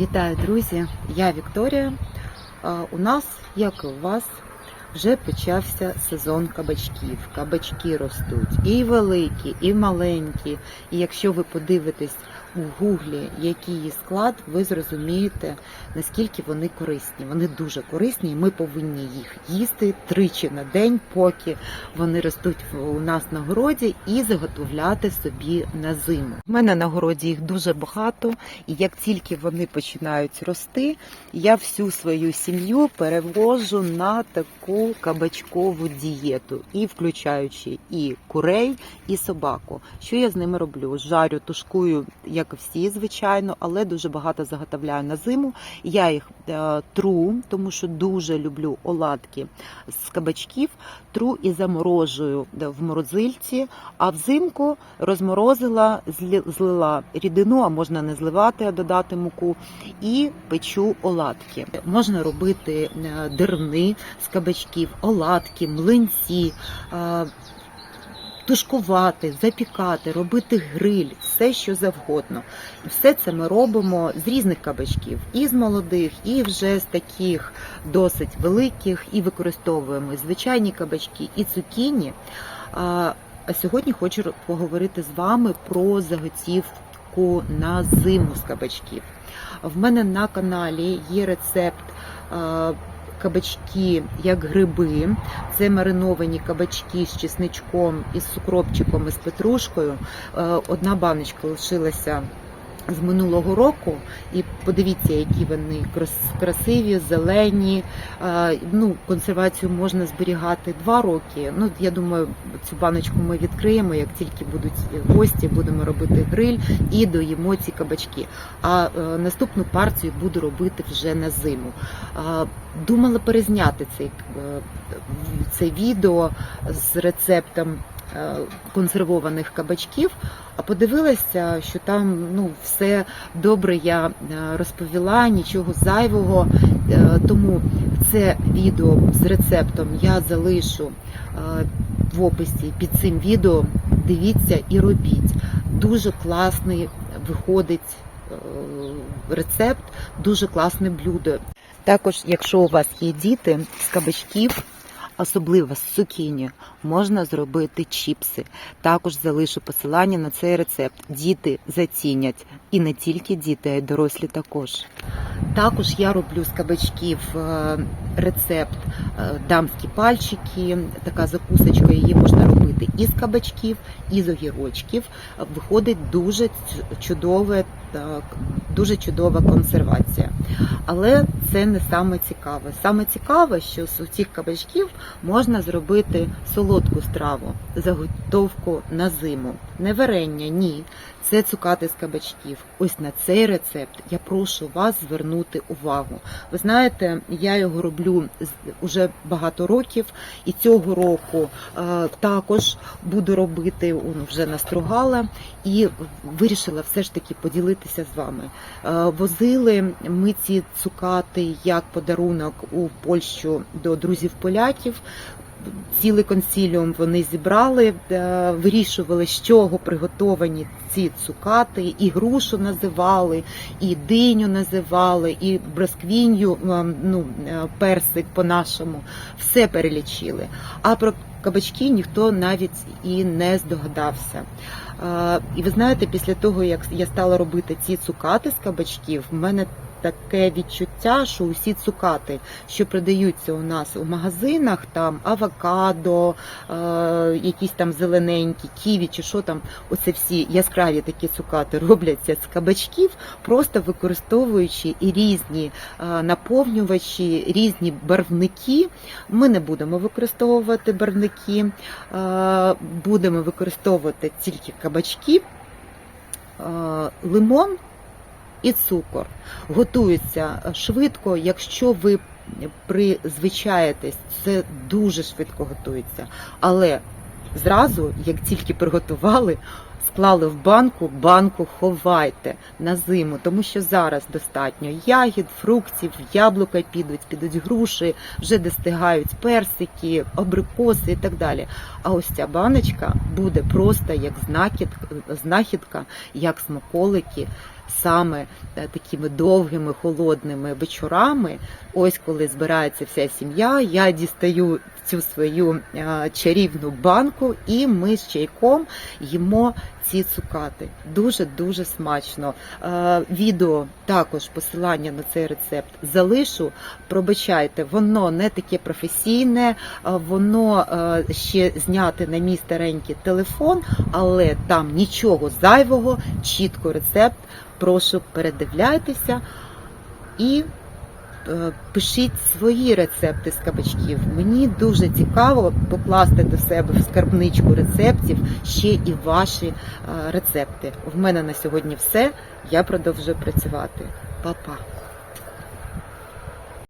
Вітаю, друзі! Я Вікторія. У нас, як і у вас, вже почався сезон кабачків. Кабачки ростуть і великі, і маленькі. І якщо ви подивитесь у гуглі, який її склад, ви зрозумієте, наскільки вони корисні. Вони дуже корисні, і ми повинні їх їсти тричі на день, поки вони ростуть у нас на городі, і заготовляти собі на зиму. У мене на городі їх дуже багато, і як тільки вони починають рости, я всю свою сім'ю перевожу на таку кабачкову дієту, і включаючи і курей, і собаку. Що я з ними роблю? Жарю, тушкую, як і всі, звичайно, але дуже багато заготовляю на зиму. Я їх е, тру, тому що дуже люблю оладки з кабачків. Тру і заморожую е, в морозильці, а взимку розморозила, злила рідину, а можна не зливати, а додати муку, і печу оладки. Можна робити е, дерни з кабачків, оладки, млинці. Тушкувати, запікати, робити гриль, все що завгодно. І все це ми робимо з різних кабачків, і з молодих, і вже з таких досить великих, і використовуємо і звичайні кабачки, і цукіні. А сьогодні хочу поговорити з вами про заготівку на зиму з кабачків. В мене на каналі є рецепт кабачки як гриби. Це мариновані кабачки з чесничком, із сукропчиком і з петрушкою. Е, Одна баночка лишилася з минулого року, і подивіться, які вони красиві, зелені. Ну, консервацію можна зберігати два роки. Ну, я думаю, цю баночку ми відкриємо. Як тільки будуть гості, будемо робити гриль і доїмо ці кабачки. А е, наступну партію буду робити вже на зиму. Думала перезняти цей, е, це відео з рецептом консервованих кабачків, а подивилася, що там ну, все добре я е, розповіла, нічого зайвого. Е, Тому це відео з рецептом я залишу е, в описі під цим відео. Дивіться і робіть. Дуже класний виходить е, рецепт, дуже класне блюдо. Також, якщо у вас є діти з кабачків, особливо з цукіні, можна зробити чіпси. Також залишу посилання на цей рецепт. Діти зацінять. І не тільки діти, а й дорослі також. Також я роблю з кабачків е, рецепт е, дамські пальчики, така закусочка, її можна робити і з кабачків, і з огірочків. Виходить дуже чудове, так, дуже чудова консервація. Але це не саме цікаве. Саме цікаве, що з цих кабачків можна зробити солодку страву, заготовку на зиму. Не варення, ні. Це цукати з кабачків. Ось на цей рецепт я прошу вас звернути увагу. Ви знаєте, я його роблю уже багато років, і цього року е, також буду робити, он вже настругала, і вирішила все ж таки поділитися з вами. Е, Возили ми ці цукати як подарунок у Польщу до друзів поляків. Цілий консіліум вони зібрали, е, вирішували, з чого приготовані ці цукати, і грушу називали, і диню називали, і бросквінью, е, ну, е, персик по-нашому. Все перелічили. А про кабачки ніхто навіть і не здогадався. Е, І ви знаєте, після того, як я стала робити ці цукати з кабачків, в мене таке відчуття, що усі цукати, що продаються у нас у магазинах, там авокадо, е, якісь там зелененькі, ківі чи що там, оце всі яскраві такі цукати робляться з кабачків, просто використовуючи і різні е, наповнювачі, різні барвники. Ми не будемо використовувати барвники, е, будемо використовувати тільки кабачки, е, лимон і цукор. Готується швидко, якщо ви призвичаєтесь, це дуже швидко готується. Але зразу, як тільки приготували, склали в банку, банку ховайте на зиму, тому що зараз достатньо ягід, фруктів, яблука підуть, підуть груші, вже достигають персики, абрикоси і так далі. А ось ця баночка буде просто як знахідка, як смаколики саме е, такими довгими холодними вечорами. Ось коли збирається вся сім'я, я дістаю цю свою е, чарівну банку, і ми з чайком їмо ці цукати. Дуже дуже смачно. Е, Відео також посилання на цей рецепт залишу. Пробачайте, воно не таке професійне, е, воно ще зняте на мій старенький телефон, але там нічого зайвого, чітко рецепт. Прошу передивляйтеся і пишіть свої рецепти з кабачків. Мені дуже цікаво покласти до себе в скарбничку рецептів ще і ваші е, рецепти. В мене на сьогодні все. Я продовжую працювати. Па-па!